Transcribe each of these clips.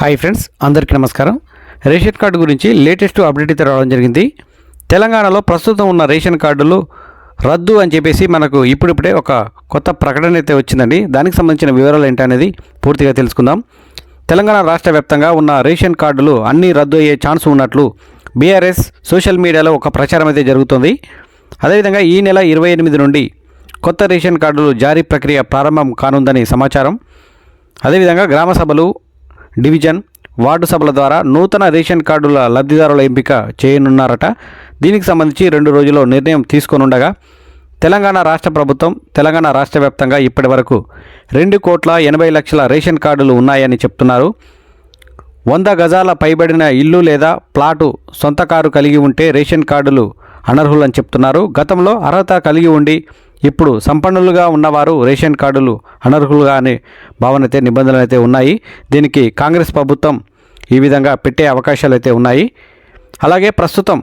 Hi friends అందరికీ నమస్కారం. Ration card గురించి లేటెస్ట్ అప్డేట్ అయితే రావడం జరిగింది. తెలంగాణలో ప్రస్తుతం ఉన్న రేషన్ కార్డులు రద్దు అని చెప్పేసి మనకు ఇప్పుడిప్పుడే ఒక కొత్త ప్రకటన అయితే వచ్చిందండి. దానికి సంబంధించిన వివరాలు ఏంటనేది పూర్తిగా తెలుసుకుందాం. తెలంగాణ రాష్ట్ర వ్యాప్తంగా ఉన్న రేషన్ కార్డులు అన్నీ రద్దు అయ్యే ఛాన్స్ ఉన్నట్లు బీఆర్ఎస్ సోషల్ మీడియాలో ఒక ప్రచారం అయితే జరుగుతుంది. అదేవిధంగా ఈ నెల ఇరవై ఎనిమిది నుండి కొత్త రేషన్ కార్డులు జారీ ప్రక్రియ ప్రారంభం కానుందని సమాచారం. అదేవిధంగా గ్రామ సభలు డివిజన్ వార్డు సభల ద్వారా నూతన రేషన్ కార్డుల లబ్ధిదారుల ఎంపిక చేయనున్నారట. దీనికి సంబంధించి రెండు రోజుల్లో నిర్ణయం తీసుకోనుండగా తెలంగాణ రాష్ట్ర ప్రభుత్వం తెలంగాణ రాష్ట్ర వ్యాప్తంగా ఇప్పటి వరకు రెండు కోట్ల ఎనభై లక్షల రేషన్ కార్డులు ఉన్నాయని చెప్తున్నారు. వంద గజాల పైబడిన ఇల్లు లేదా ప్లాటు సొంత కారు కలిగి ఉంటే రేషన్ కార్డులు అనర్హులని చెప్తున్నారు. గతంలో అర్హత కలిగి ఉండి ఇప్పుడు సంపన్నులుగా ఉన్నవారు రేషన్ కార్డులు అనర్హులుగా అనే భావన అయితే నిబంధనలు అయితే ఉన్నాయి. దీనికి కాంగ్రెస్ ప్రభుత్వం ఈ విధంగా పెట్టే అవకాశాలు అయితే ఉన్నాయి. అలాగే ప్రస్తుతం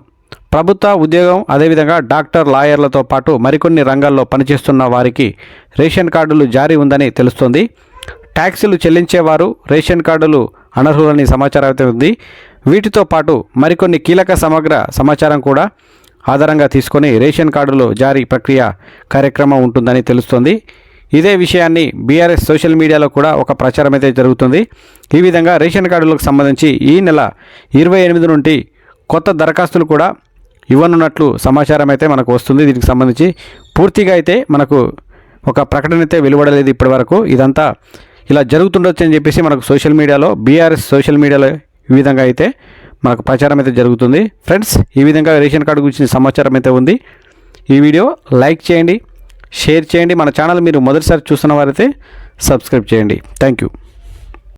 ప్రభుత్వ ఉద్యోగం అదేవిధంగా డాక్టర్ లాయర్లతో పాటు మరికొన్ని రంగాల్లో పనిచేస్తున్న వారికి రేషన్ కార్డులు జారీ ఉందని తెలుస్తోంది. ట్యాక్సీలు చెల్లించేవారు రేషన్ కార్డులు అనర్హులని సమాచారం అయితే ఉంది. వీటితో పాటు మరికొన్ని కీలక సమగ్ర సమాచారం కూడా ఆధారంగా తీసుకొని రేషన్ కార్డులు జారీ ప్రక్రియ కార్యక్రమం ఉంటుందని తెలుస్తోంది. ఇదే విషయాన్ని బీఆర్ఎస్ సోషల్ మీడియాలో కూడా ఒక ప్రచారం అయితే జరుగుతుంది. ఈ విధంగా రేషన్ కార్డులకు సంబంధించి ఈ నెల ఇరవై ఎనిమిది నుండి కొత్త దరఖాస్తులు కూడా ఇవ్వనున్నట్లు సమాచారం అయితే మనకు వస్తుంది. దీనికి సంబంధించి పూర్తిగా అయితే మనకు ఒక ప్రకటన అయితే వెలువడలేదు ఇప్పటి వరకు. ఇదంతా ఇలా జరుగుతుండొచ్చు అని చెప్పేసి మనకు సోషల్ మీడియాలో బీఆర్ఎస్ సోషల్ మీడియాలో ఈ విధంగా అయితే మనకు ప్రచారం అయితే జరుగుతుంది. ఫ్రెండ్స్ ఈ విధంగా రేషన్ కార్డు గురించి సమాచారం అయితే ఉంది. ఈ వీడియో లైక్ చేయండి షేర్ చేయండి. మన ఛానల్ మీరు మొదటిసారి చూస్తున్న వారైతే సబ్స్క్రైబ్ చేయండి. Thank you